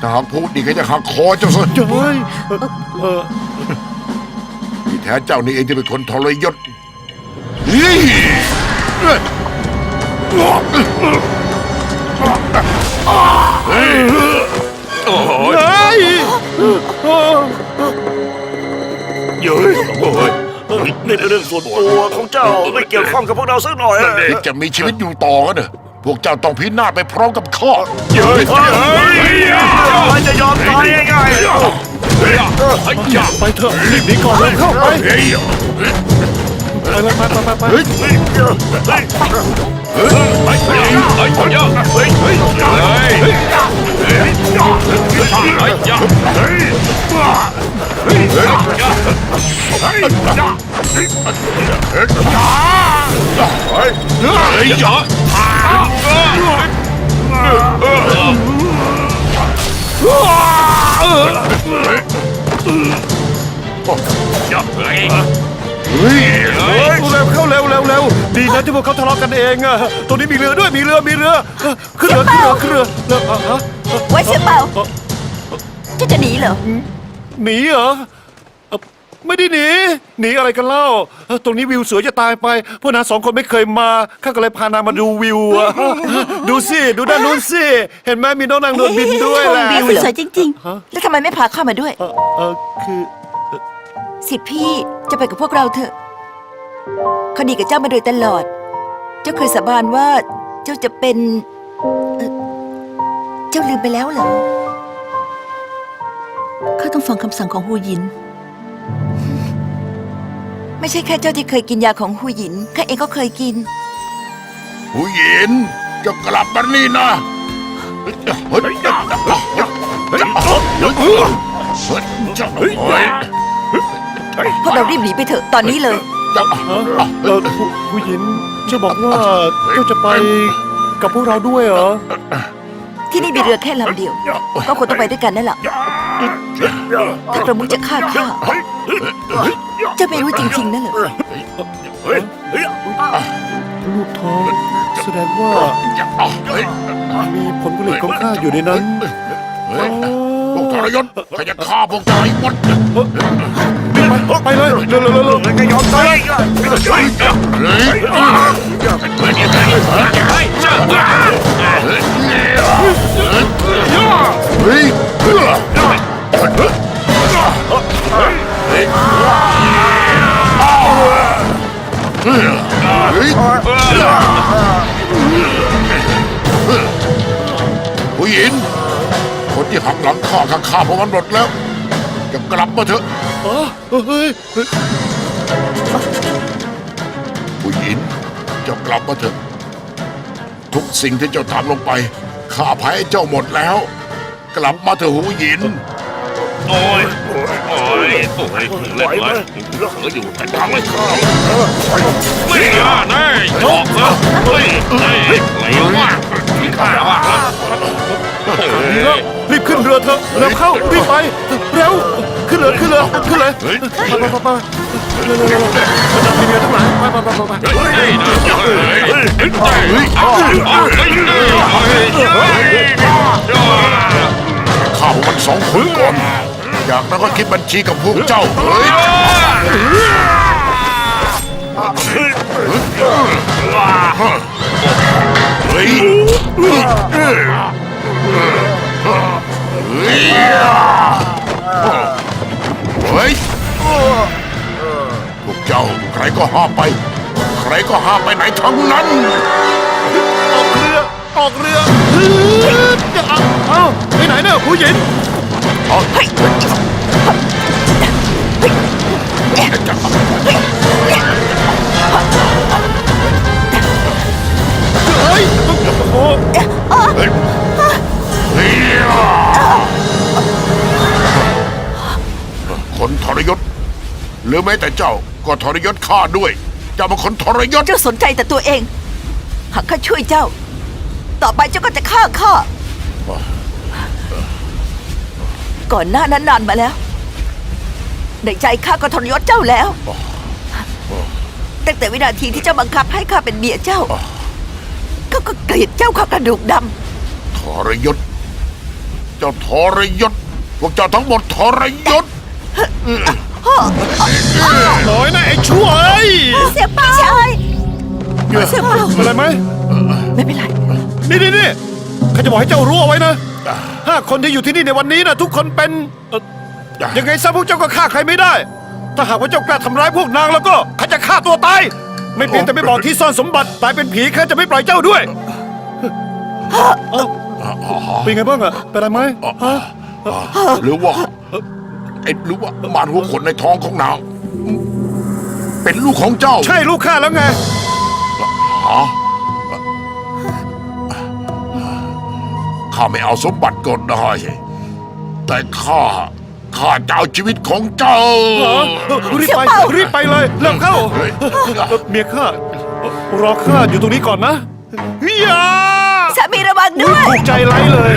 ถ้าหากพูดดีก็จะหักคอเจ้าซะเจ้ยเอ่อเออที่แท้เจ้านี่เองที่เป็นคนทรยศนี่โอ้โหเฮ้ยเย้ยโอ้ยนี่เป็นเรื่องส่วนตัวของเจ้าไม่เกี่ยวข้องกับพวกเราสักหน่อยอะที่จะมีชีวิตอยู่ต่อกันเนอะ พวกเจ้าต้องพินาศไปพร้อมกับข้าเย้ยเฮ้ยมันจะยอมตายง่ายๆไปเถอะรีบหนีก่อนเลยเข้าไปเฮ้ยไปไปไปไปไปเฮ้ เฮ้ยเร็วเข้าเร็วเร็วเร็วดีนะที่พวกเขาทะเลาะกันเองอะตรงนี้มีเรือด้วยมีเรือมีเรือขึ้นเรือขึ้นเรือขึ้นเรือเรืออะฮะไว้เสียเปล่าจะจะหนีเหรอหนีเหรอ ไม่ได้หนี หนีอะไรกันเล่าเอ่อตรงนี้วิวสวยจะตายไป พวกนางสองคนไม่เคยมาข้าก็เลยพานางมาดูวิวอะดูสิ ดูด้านนู้นสิ เห็นไหมมีน้องนางนวลบินด้วยแหละ วิวสวยจริงๆแล้วทำไมไม่พาข้ามาด้วย เออเออคือ สิทธิพี่จะไปกับพวกเราเถอะเขาดีกับเจ้ามาโดยตลอด เจ้าเคยสาบานว่าเจ้าจะเป็นเอ่อเจ้าลืมไปแล้วเหรอข้าต้องฟังคำสั่งของหูหยิน ไม่ใช่แค่เจ้าที่เคยกินยาของหูหยินข้าเองก็เคยกินผู้หญิงจะกลับมานี่นะเฮ้ยเฮ้ยเฮ้ยเฮ้ยเฮ้ยเฮ้ยพวกเรารีบหนีไปเถอะตอนนี้เลยฮะเออผู้ผู้หญิงเจ้าบอกว่าเจ้าจะไปกับพวกเราด้วยเหรอ ที่นี่มีเรือแค่ลำเดียว ก็คงต้องไปด้วยกันนั่นแหละถ้าประมุขจะฆ่าข้าเจะไม่รู้จริงๆนั่นเหรอลูกท้องแสดงว่ามีผลผลิตของข้าอยู่ในนั้นพวกทรยศข้าจะฆ่าพวกเจ้าให้หมดไปเลยเร็วเร็วเร็วเร็วมันก็ยอมตายเฮ้ยเฮ้ย ผู้หญิงคนที่หักหลังข้าข้าฆ่าพวกมันหมดแล้ว จะกลับมาเถอะอ๋อเฮ้ยผู้หญิงเจ้ากลับมาเถอะ ทุกสิ่งที่เจ้าทำลงไปข้าอภัยให้เจ้าหมดแล้ว กลับมาเถอะหูหยิน โอ้ยโอ้ย โอ้ย โอ้ยเล่นเลยเสืออยู่แต่ทำไม่เข้าไม่ยากนะยกนะเฮ้ยเฮ้ยไหลมากมีข้าวอะดีแล้วรีบขึ้นเรือเถอะเร็วเข้ารีบไปเร็วขึ้นเรือขึ้นเรือขึ้นเลยไปไปไปไปเร็วเร็วเร็วเรามีเรือทั้งหลายไปไปไปไปเฮ้ยนะเฮ้ยเฮ้ยเฮ้ยเอาเอาเฮ้ยเฮ้ยเฮ้ย อยากแล้วก็คิดบัญชีกับพวกเจ้าเฮ้ยเฮ้ยเฮ้ยพวกเจ้าใครก็ห้ามไป ใครก็ห้ามไปไหนทั้งนั้น ออกเรือ ออกเรือเอ้าไปไหนเนี่ยผู้หญิงเฮ้ยโอ้ คนทรยศ หรือแม้แต่เจ้าก็ทรยศข้าด้วย เจ้าเป็นคนทรยศ เจ้าสนใจแต่ตัวเอง หากข้าช่วยเจ้า ต่อไปเจ้าก็จะฆ่าข้า ก่อนหน้านั้นนานมาแล้ว ในใจข้าก็ทรยศเจ้าแล้ว ตั้งแต่วินาทีที่เจ้าบังคับให้ข้าเป็นเมียเจ้าก็ก็เกลียดเจ้าข้ากระดูกดทรยศเจ้าจ้าทรยศ พวกเจ้าทั้งหมดทรยศน้อยนะไอ้ชั่วเอ้ยเสียเปล่าใช่เสียเปล่าเป็นไรไหมไม่เป็นไร นี่นี่นี่ ข้าจะบอกให้เจ้ารู้เอาไว้นะห้าคนที่อยู่ที่นี่ในวันนี้นะทุกคนเป็นเอ่อยังไงซะพวกเจ้าก็ฆ่าใครไม่ได้ ถ้าหากว่าเจ้ากล้าทำร้ายพวกนางแล้วก็ข้าจะฆ่าตัวตาย ไม่เพียงแต่ไม่บอกที่ซ่อนสมบัติตายเป็นผีข้าจะไม่ปล่อยเจ้าด้วยเอ้าเป็นไงบ้างอะเป็นไรไหมฮะ หรือว่าไอ้หรือว่ามารหัวขนในท้องของนาง เป็นลูกของเจ้าใช่ลูกข้าแล้วไง ฮะ ข้าไม่เอาสมบัติก็ได้ แต่ข้า ข้าจะเอาชีวิตของเจ้า เหรอรีบไป รีบไปเลยเร็วเข้าเฮ้ยเมียข้ารอข้าอยู่ตรงนี้ก่อนนะอย่าสามีระวังด้วย ถูกใจไร้เลย